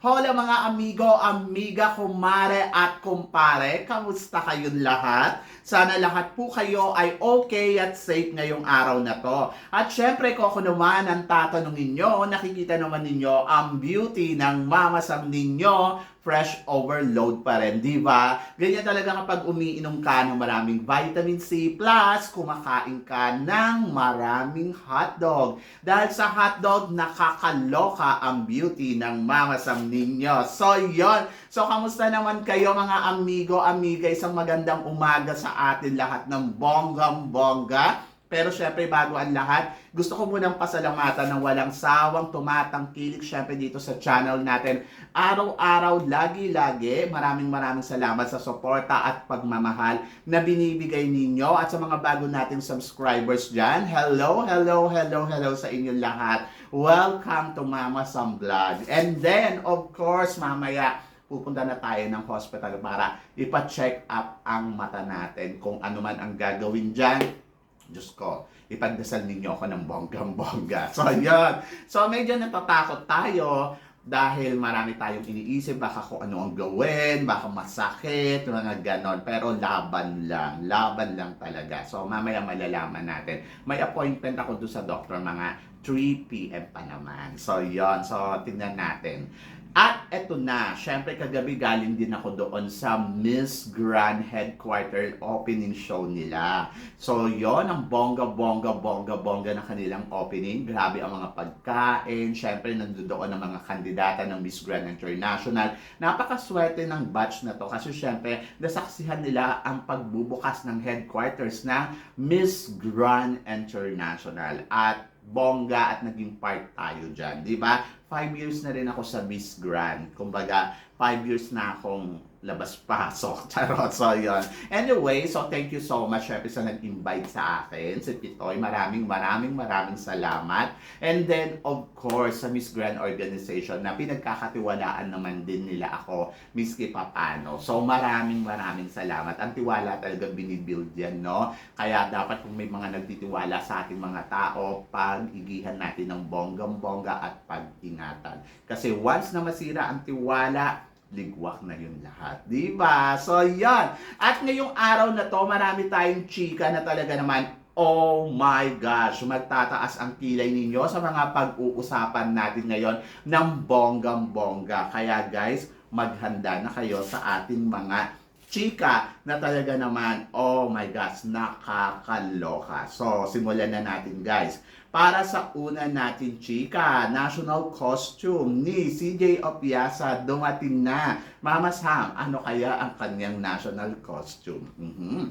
Hola mga amigo, amiga, kumare at kumpare. Kamusta kayong lahat? Sana lahat po kayo ay okay at safe ngayong araw na to. At syempre ko ako naman ang tatanungin nyo, nakikita naman ninyo ang beauty ng Mama Sam ninyo fresh overload pa rin, di ba? Ganyan talaga kapag umiinom ka ng maraming vitamin C plus kumakain ka ng maraming hotdog. Dahil sa hotdog, nakakaloka ang beauty ng Mama Sam ninyo. So, yon. So, kamusta naman kayo mga amigo, amiga? Isang magandang umaga sa atin lahat ng bonggam-bongga. Pero syempre, bago ang lahat, gusto ko munang pasalamatan ng walang sawang tumatangkilik syempre dito sa channel natin. Araw-araw, lagi-lagi, maraming maraming salamat sa suporta at pagmamahal na binibigay ninyo at sa mga bago nating subscribers dyan. Hello, hello, hello, hello sa inyo lahat. Welcome to Mama Some Blood. And then, of course, mamaya, pupunta na tayo ng hospital para ipa-check up ang mata natin kung ano man ang gagawin dyan Diyos ko, ipagdasal ninyo ako ng bonggang-bongga. So, yun. So, medyo natatakot tayo dahil marami tayong iniisip, baka kung ano ang gawin, baka masakit, mga ganon. Pero laban lang, laban lang talaga. So, mamaya malalaman natin. May appointment ako doon sa doctor, mga 3 p.m. pa naman. So, yon So, tingnan natin. At eto na, syempre kagabi galing din ako doon sa Miss Grand Headquarter opening show nila. So yon ang bongga, bongga, bongga, bongga na kanilang opening. Grabe ang mga pagkain. Syempre nandoon ang mga kandidata ng Miss Grand International. Napakaswerte ng batch na to kasi syempre nasaksihan nila ang pagbubukas ng headquarters ng Miss Grand International. At bongga at naging part tayo dyan. Di ba? Five years na rin ako sa Miss Grand. Kumbaga, five years na akong labas-pasok. Charot. So, yun. Anyway, so thank you so much, syempre, sa nag-invite sa akin, si Pitoy. Maraming, maraming, maraming salamat. And then, of course, sa Miss Grand Organization na pinagkakatiwalaan naman din nila ako, miski papano. So, maraming, maraming salamat. Ang tiwala talaga binibuild yan, no? Kaya dapat kung may mga nagtitiwala sa ating mga tao, pag-igihan natin ng bonggang-bongga at pag-ingatan. Kasi once na masira ang tiwala, ligwak na yun lahat. Di ba? So, yan. At ngayong araw na to, marami tayong chika na talaga naman, oh my gosh, magtataas ang kilay ninyo sa mga pag-uusapan natin ngayon ng bonggang-bongga. Kaya guys, maghanda na kayo sa ating mga chika na talaga naman, oh my gosh, nakakaloka. So, simulan na natin guys. Para sa una natin chika, national costume ni CJ Opiasa dumating na. Mama Sam, ano kaya ang kanyang national costume? Mhm.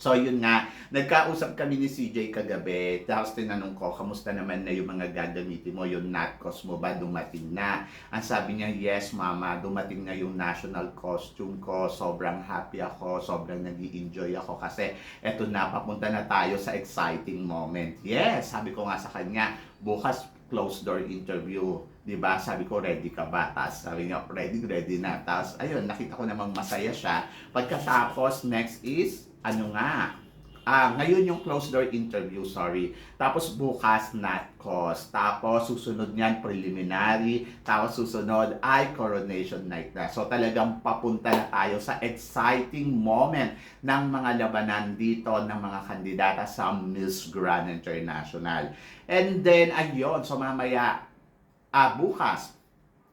So yun nga, nagkausap kami ni CJ kagabi, tapos tinanong ko, kamusta naman na yung mga gagamitin mo, yung natkos mo ba dumating na? Ang sabi niya, yes mama, dumating na yung national costume ko, sobrang happy ako, sobrang nag enjoy ako kasi eto na, papunta na tayo sa exciting moment. Yes, sabi ko nga sa kanya, bukas closed door interview. 'di ba? Sabi ko, ready ka ba? Tapos sabi niya, ready, ready na. Tapos, ayun, nakita ko namang masaya siya. Pagkatapos, next is, ano nga, Ah, ngayon yung closed door interview, sorry. Tapos bukas NatCos. Tapos susunod niyan preliminary. Tapos susunod ay coronation night na. So talagang papunta na tayo sa exciting moment ng mga labanan dito ng mga kandidata sa Miss Grand International. And then, ayun, so mamaya, ah, bukas,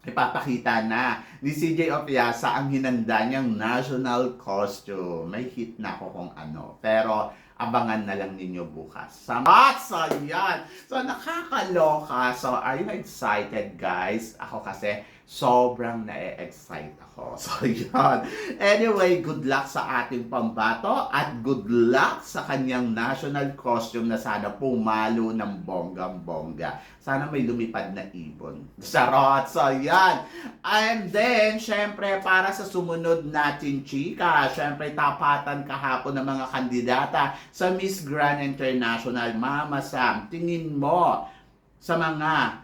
ipapakita na ni CJ Opiasa ang hinanda niyang national costume. May hit na ako kung ano. Pero abangan na lang ninyo bukas. Samat! So, yan. So, nakakaloka. So, are you excited, guys? Ako kasi, sobrang na-excite ako. So, yan. Anyway, good luck sa ating pambato at good luck sa kanyang national costume na sana pumalo ng bonggang-bongga. Sana may lumipad na ibon. Sarot! So, yan. And then, syempre, para sa sumunod natin, chika, syempre, tapatan kahapon ng mga kandidata sa Miss Grand International. Mama Sam, tingin mo sa mga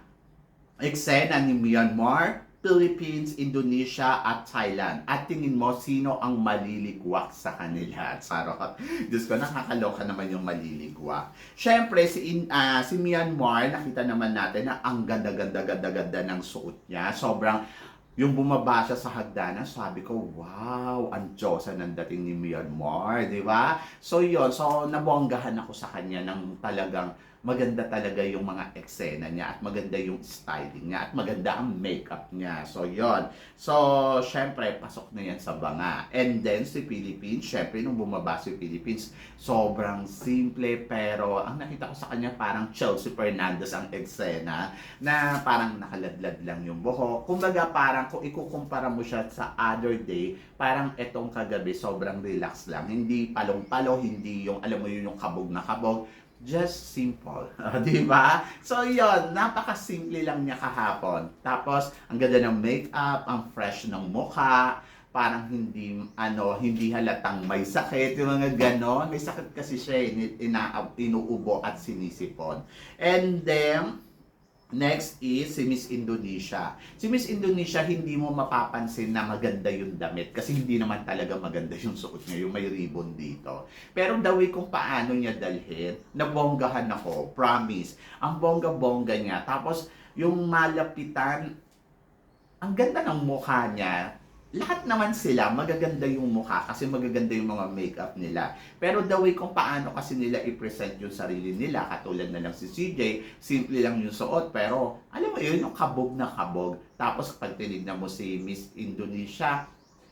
eksena ni Myanmar, Philippines, Indonesia, at Thailand. At tingin mo, sino ang maliligwak sa kanila? Sarot. Diyos ko, nakakaloka naman yung maliligwak. Siyempre, si, in, ah, si Myanmar, nakita naman natin na ang ganda-ganda-ganda-ganda ng suot niya. Sobrang yung bumaba siya sa hagdanan, sabi ko, wow, ang Diyosa ng dating ni Myanmar, di ba? So yun, so nabonggahan ako sa kanya ng talagang maganda talaga yung mga eksena niya at maganda yung styling niya at maganda ang makeup niya. So yun. So, syempre, pasok na yan sa banga. And then, si Philippines, syempre, nung bumaba si Philippines, sobrang simple pero ang nakita ko sa kanya parang Chelsea Fernandez ang eksena na parang nakaladlad lang yung buhok. Kumbaga parang kung ikukumpara mo siya sa other day, parang etong kagabi sobrang relax lang. Hindi palong-palo, hindi yung alam mo yun yung kabog na kabog. Just simple. di ba? So, yon Napaka-simple lang niya kahapon. Tapos, ang ganda ng makeup, ang fresh ng mukha, parang hindi ano hindi halatang may sakit yung mga ganon may sakit kasi siya ina, inuubo at sinisipon and then Next is si Miss Indonesia. Si Miss Indonesia, hindi mo mapapansin na maganda yung damit kasi hindi naman talaga maganda yung suot niya, yung may ribbon dito. Pero the way kung paano niya dalhin, nabonggahan ako, promise. Ang bongga-bongga niya. Tapos, yung malapitan, ang ganda ng mukha niya, lahat naman sila, magaganda yung mukha kasi magaganda yung mga makeup nila. Pero the way kung paano kasi nila i-present yung sarili nila, katulad na lang si CJ, simple lang yung suot, pero alam mo yun, yung kabog na kabog. Tapos pag tinignan mo si Miss Indonesia,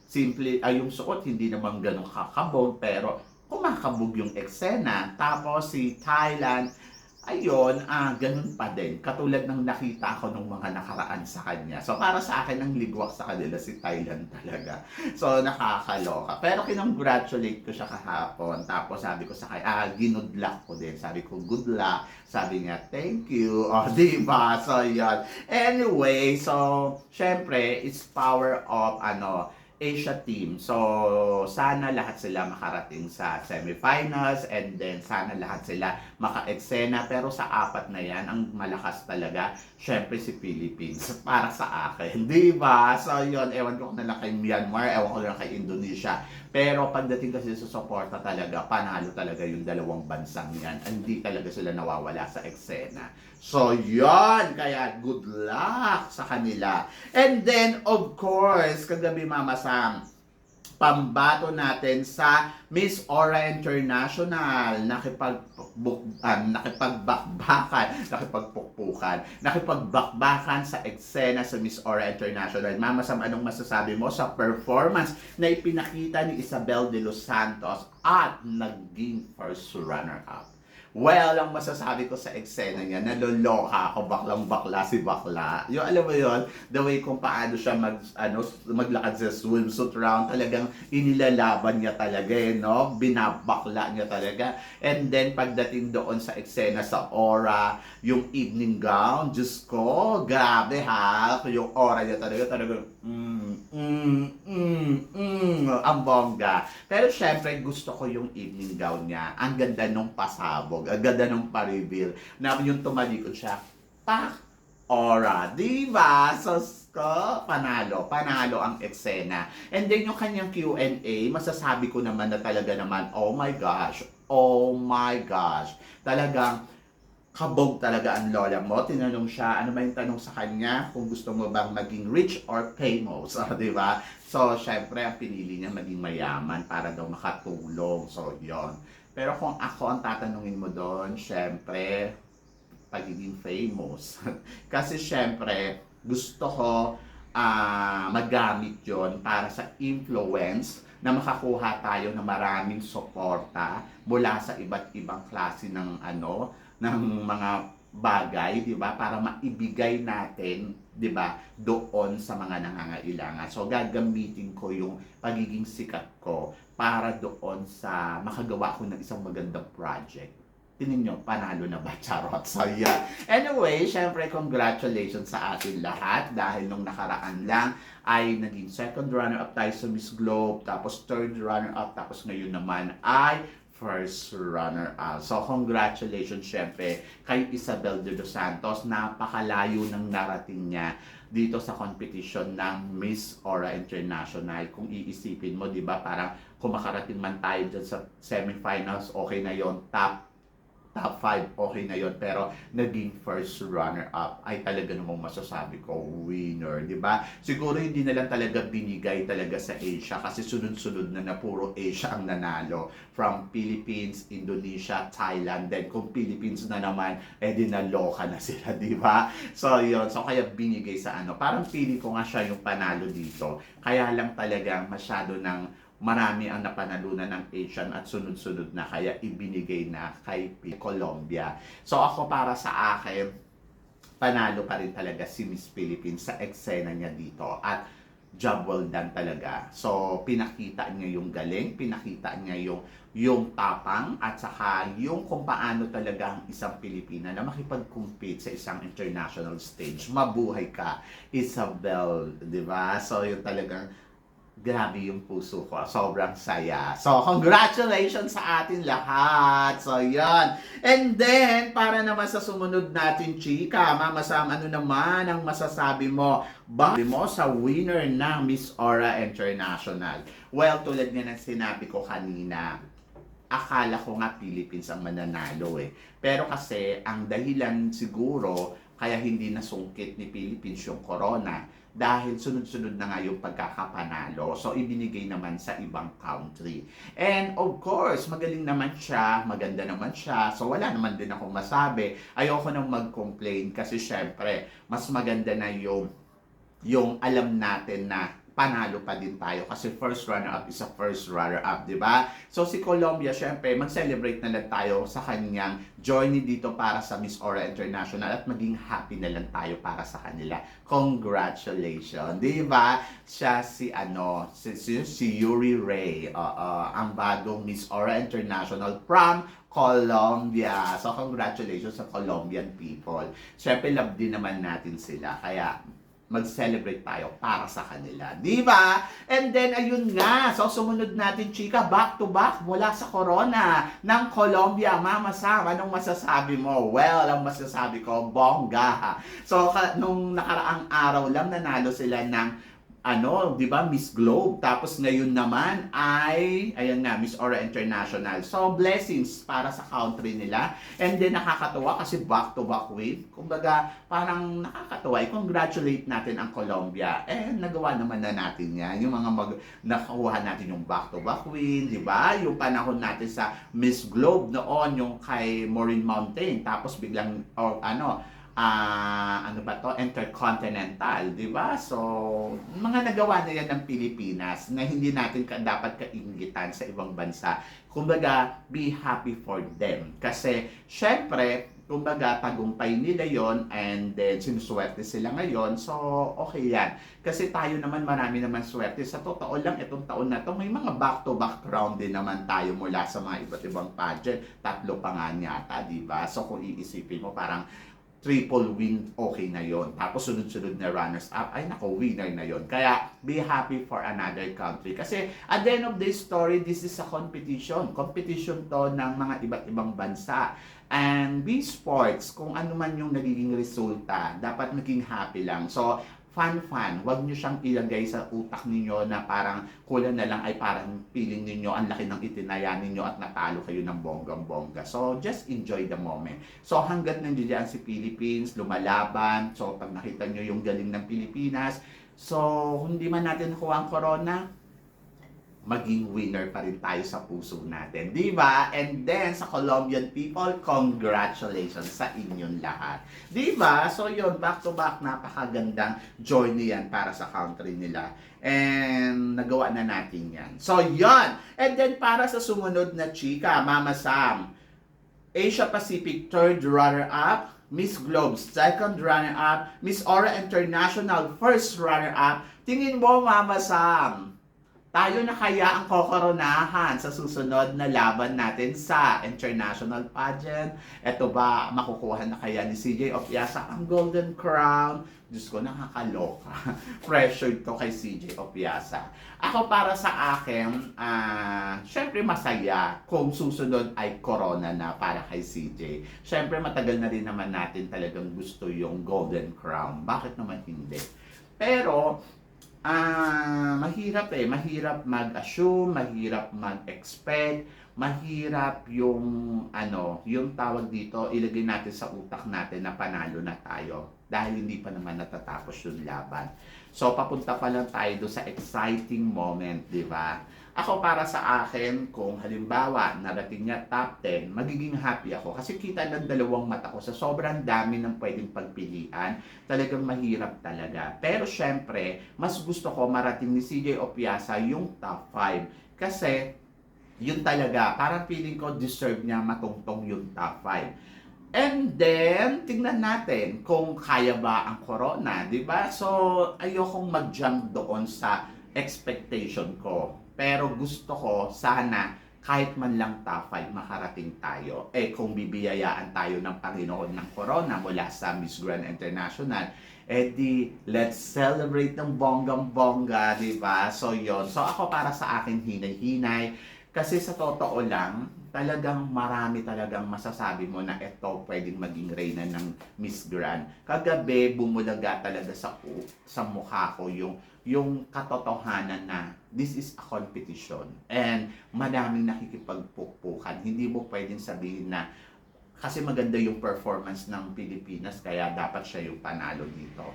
simple, ay yung suot, hindi naman ganun kakabog, pero kumakabog yung eksena. Tapos si Thailand, ayun, ah, ganun pa din. Katulad ng nakita ko nung mga nakaraan sa kanya. So, para sa akin, ang ligwak sa kanila si Thailand talaga. So, nakakaloka. Pero kinongratulate ko siya kahapon. Tapos sabi ko sa kanya, ah, ginud luck ko din. Sabi ko, good luck. Sabi niya, thank you. O, oh, diba? So, yun. Anyway, so, syempre, it's power of, ano, Asia team. So, sana lahat sila makarating sa semifinals and then sana lahat sila maka-eksena. Pero sa apat na yan, ang malakas talaga, syempre si Philippines para sa akin. Di ba? So, yun, ewan ko na lang kay Myanmar, ewan ko na lang kay Indonesia. Pero pagdating kasi sa suporta talaga, panalo talaga yung dalawang bansang yan. Hindi talaga sila nawawala sa eksena. So, yon Kaya good luck sa kanila. And then, of course, kagabi Mama Sam, pambato natin sa Miss Aura International. Nakipag um, nakipagbakbakan, nakipagpukpukan, nakipagbakbakan sa eksena sa Miss Aura International. Mama Sam, anong masasabi mo sa performance na ipinakita ni Isabel de Los Santos at naging first runner-up? Well, ang masasabi ko sa eksena niya, naloloka ako, baklang bakla si bakla. Yung alam mo yon the way kung paano siya mag, ano, maglakad sa swimsuit round, talagang inilalaban niya talaga eh, no? Binabakla niya talaga. And then, pagdating doon sa eksena sa aura, yung evening gown, Diyos ko, grabe ha, yung aura niya talaga, talagang, mm, mm, mm, mm, ang bongga. Pero syempre, gusto ko yung evening gown niya. Ang ganda nung pasabog, ang ganda nung pa-reveal. Na yung tumalikod siya, pak, aura. Di ba? So, ko, panalo. Panalo ang eksena. And then yung kanyang Q&A, masasabi ko naman na talaga naman, oh my gosh, oh my gosh. Talagang, kabog talaga ang lola mo. Tinanong siya, ano ba yung tanong sa kanya? Kung gusto mo bang maging rich or famous, oh, di ba? So, syempre, ang pinili niya maging mayaman para daw makatulong. So, yon Pero kung ako ang tatanungin mo doon, syempre, pagiging famous. Kasi syempre, gusto ko uh, magamit yon para sa influence na makakuha tayo ng maraming suporta mula sa iba't ibang klase ng ano ng mga bagay, 'di ba? Para maibigay natin, 'di ba, doon sa mga nangangailangan. So gagamitin ko yung pagiging sikat ko para doon sa makagawa ko ng isang magandang project. Tingnan nyo, panalo na ba? Charot. So, yeah. Anyway, syempre, congratulations sa atin lahat dahil nung nakaraan lang ay naging second runner-up tayo sa Miss Globe, tapos third runner-up, tapos ngayon naman ay first runner-up. So, congratulations syempre kay Isabel de Los Santos. Napakalayo ng narating niya. dito sa competition ng Miss Aura International. Kung iisipin mo, di ba, parang kung makarating man tayo dyan sa semifinals, okay na yon top top 5, okay na yon Pero naging first runner-up ay talaga namang masasabi ko, winner, di ba? Siguro hindi na lang talaga binigay talaga sa Asia kasi sunod-sunod na na puro Asia ang nanalo. From Philippines, Indonesia, Thailand, then kung Philippines na naman, eh di naloka na sila, di ba? So yun, so kaya binigay sa ano. Parang feeling ko nga siya yung panalo dito. Kaya lang talagang masyado ng marami ang napanalunan ng Asian at sunod-sunod na kaya ibinigay na kay Colombia. So ako para sa akin, panalo pa rin talaga si Miss Philippines sa eksena niya dito at job well done talaga. So pinakita niya yung galing, pinakita niya yung yung tapang at saka yung kung paano talaga ang isang Pilipina na makipag-compete sa isang international stage. Mabuhay ka, Isabel, di ba? So yung talagang grabe yung puso ko. Sobrang saya. So, congratulations sa atin lahat. So, yan. And then, para naman sa sumunod natin, chika, Mama Sam, ano naman ang masasabi mo? Ba mo sa winner ng Miss Aura International? Well, tulad nga ng sinabi ko kanina, akala ko nga Philippines ang mananalo eh. Pero kasi, ang dahilan siguro, kaya hindi nasungkit ni Philippines yung corona dahil sunod-sunod na nga yung pagkakapanalo. So, ibinigay naman sa ibang country. And of course, magaling naman siya, maganda naman siya. So, wala naman din akong masabi. Ayoko nang mag-complain kasi syempre, mas maganda na yung yung alam natin na panalo pa din tayo kasi first runner-up is a first runner-up, di ba? So si Colombia, syempre, mag-celebrate na lang tayo sa kanyang journey dito para sa Miss Aura International at maging happy na lang tayo para sa kanila. Congratulations, di ba? Siya si, ano, si, si, si Yuri Ray, oo, ang bagong Miss Aura International from Colombia. So, congratulations sa Colombian people. Syempre, love din naman natin sila. Kaya, mag-celebrate tayo para sa kanila. Di ba? And then, ayun nga. So, sumunod natin, chika, back to back mula sa Corona ng Colombia. Mama Sam, anong masasabi mo? Well, ang masasabi ko, bongga. So, nung nakaraang araw lang, nanalo sila ng ano, 'di ba, Miss Globe. Tapos ngayon naman ay ayan na, Miss Aura International. So blessings para sa country nila. And then nakakatuwa kasi back to back win. Kumbaga, parang nakakatuwa. I-congratulate natin ang Colombia. Eh nagawa naman na natin 'yan. Yung mga mag nakuha natin yung back to back win, 'di ba? Yung panahon natin sa Miss Globe noon yung kay Maureen Mountain. Tapos biglang or ano, ah ano ba to? Intercontinental di ba? So mga nagawa na yan ng Pilipinas na hindi natin ka, dapat kaingitan sa ibang bansa. Kumbaga be happy for them. Kasi syempre kumbaga tagumpay nila yon and then sinuswerte sila ngayon. So okay yan. Kasi tayo naman marami naman swerte. Sa totoo lang itong taon na to may mga back to back round din naman tayo mula sa mga iba't ibang pageant. Tatlo pa nga yata di ba? So kung iisipin mo parang triple win, okay na yon. Tapos sunod-sunod na runners-up, ay nako, winner na yon. Kaya, be happy for another country. Kasi, at the end of the story, this is a competition. Competition to ng mga iba't ibang bansa. And be sports, kung ano man yung nagiging resulta, dapat maging happy lang. So, fun-fun. Huwag nyo siyang ilagay sa utak ninyo na parang kulang na lang ay parang feeling ninyo ang laki ng itinaya ninyo at natalo kayo ng bonggang-bongga. So, just enjoy the moment. So, hanggat nandiyan si Philippines, lumalaban. So, pag nakita nyo yung galing ng Pilipinas, so, hindi man natin nakuha ang corona, maging winner pa rin tayo sa puso natin. Di ba? And then, sa Colombian people, congratulations sa inyong lahat. Di ba? So, yun, back to back, napakagandang journey yan para sa country nila. And, nagawa na natin yan. So, yun. And then, para sa sumunod na chika, Mama Sam, Asia Pacific third runner-up, Miss Globe second runner-up, Miss Aura International first runner-up. Tingin mo, Mama Sam, tayo na kaya ang kokoronahan sa susunod na laban natin sa international pageant? Ito ba, makukuha na kaya ni CJ Opiasa ang Golden Crown? Diyos ko, nakakaloka. Pressured to kay CJ Opiasa. Ako para sa akin, ah, syempre masaya kung susunod ay corona na para kay CJ. Syempre matagal na rin naman natin talagang gusto yung Golden Crown. Bakit naman hindi? Pero, ah mahirap eh. Mahirap mag-assume, mahirap mag-expect, mahirap yung, ano, yung tawag dito, ilagay natin sa utak natin na panalo na tayo. Dahil hindi pa naman natatapos yung laban. So, papunta pa lang tayo doon sa exciting moment, di ba? Ako para sa akin, kung halimbawa narating niya top 10, magiging happy ako. Kasi kita ng dalawang mata ko sa sobrang dami ng pwedeng pagpilian, talagang mahirap talaga. Pero syempre, mas gusto ko marating ni CJ Opiasa yung top 5. Kasi, yun talaga, parang feeling ko deserve niya matungtong yung top 5. And then, tingnan natin kung kaya ba ang corona, di ba? So, ayokong mag-jump doon sa expectation ko. Pero gusto ko sana kahit man lang top 5 makarating tayo. Eh kung bibiyayaan tayo ng Panginoon ng Corona mula sa Miss Grand International, eh di let's celebrate ng bonggang-bongga, di ba? So yon. So ako para sa akin hinay-hinay kasi sa totoo lang, talagang marami talagang masasabi mo na ito pwedeng maging reyna ng Miss Grand. Kagabi, bumulaga talaga sa sa mukha ko yung yung katotohanan na this is a competition and madaming nakikipagpukpukan. Hindi mo pwedeng sabihin na kasi maganda yung performance ng Pilipinas kaya dapat siya yung panalo dito.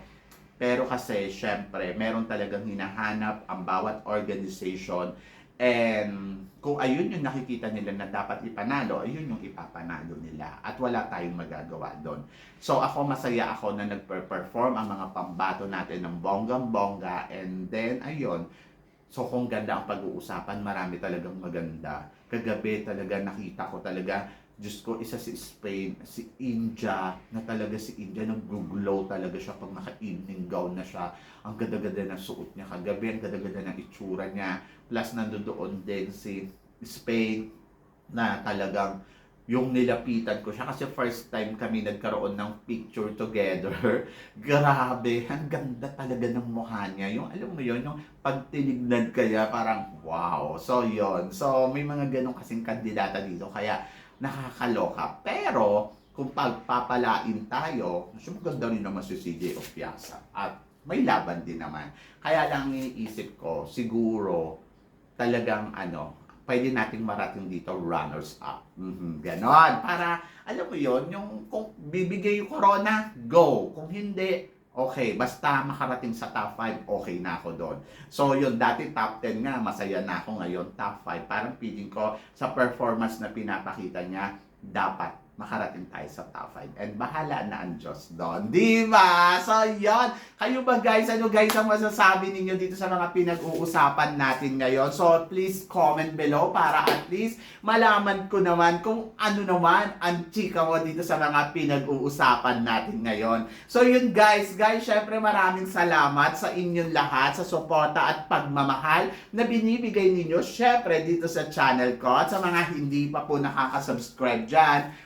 Pero kasi syempre, meron talagang hinahanap ang bawat organization and kung ayun yung nakikita nila na dapat ipanalo, ayun yung ipapanalo nila. At wala tayong magagawa doon. So ako masaya ako na nagper-perform ang mga pambato natin ng bonggang-bongga and then ayun, so kung ganda ang pag-uusapan, marami talagang maganda. Kagabi talaga nakita ko talaga, Diyos ko, isa si Spain, si India, na talaga si India, nag-glow talaga siya pag naka-evening gown na siya. Ang ganda-ganda ng suot niya kagabi, ang ganda-ganda ng itsura niya. Plus, nandoon din si Spain, na talagang yung nilapitan ko siya kasi first time kami nagkaroon ng picture together. Grabe, ang ganda talaga ng mukha niya. Yung alam mo yon yung pagtinignan kaya parang wow. So yon So may mga ganong kasing kandidata dito kaya nakakaloka. Pero kung pagpapalain tayo, mas maganda rin naman si CJ Opiasa. At may laban din naman. Kaya lang iniisip ko, siguro talagang ano, pwede nating marating dito runners up. Mhm, ganon. Para, alam mo yon yung kung bibigay yung corona, go. Kung hindi, okay. Basta makarating sa top 5, okay na ako doon. So, yun, dati top 10 nga, masaya na ako ngayon, top 5. Parang feeling ko, sa performance na pinapakita niya, dapat makarating tayo sa top 5. And bahala na ang Diyos doon. Di ba? So, yun. Kayo ba guys? Ano guys ang masasabi ninyo dito sa mga pinag-uusapan natin ngayon? So, please comment below para at least malaman ko naman kung ano naman ang chika mo dito sa mga pinag-uusapan natin ngayon. So, yun guys. Guys, syempre maraming salamat sa inyong lahat sa suporta at pagmamahal na binibigay ninyo syempre dito sa channel ko. At sa mga hindi pa po nakaka-subscribe dyan,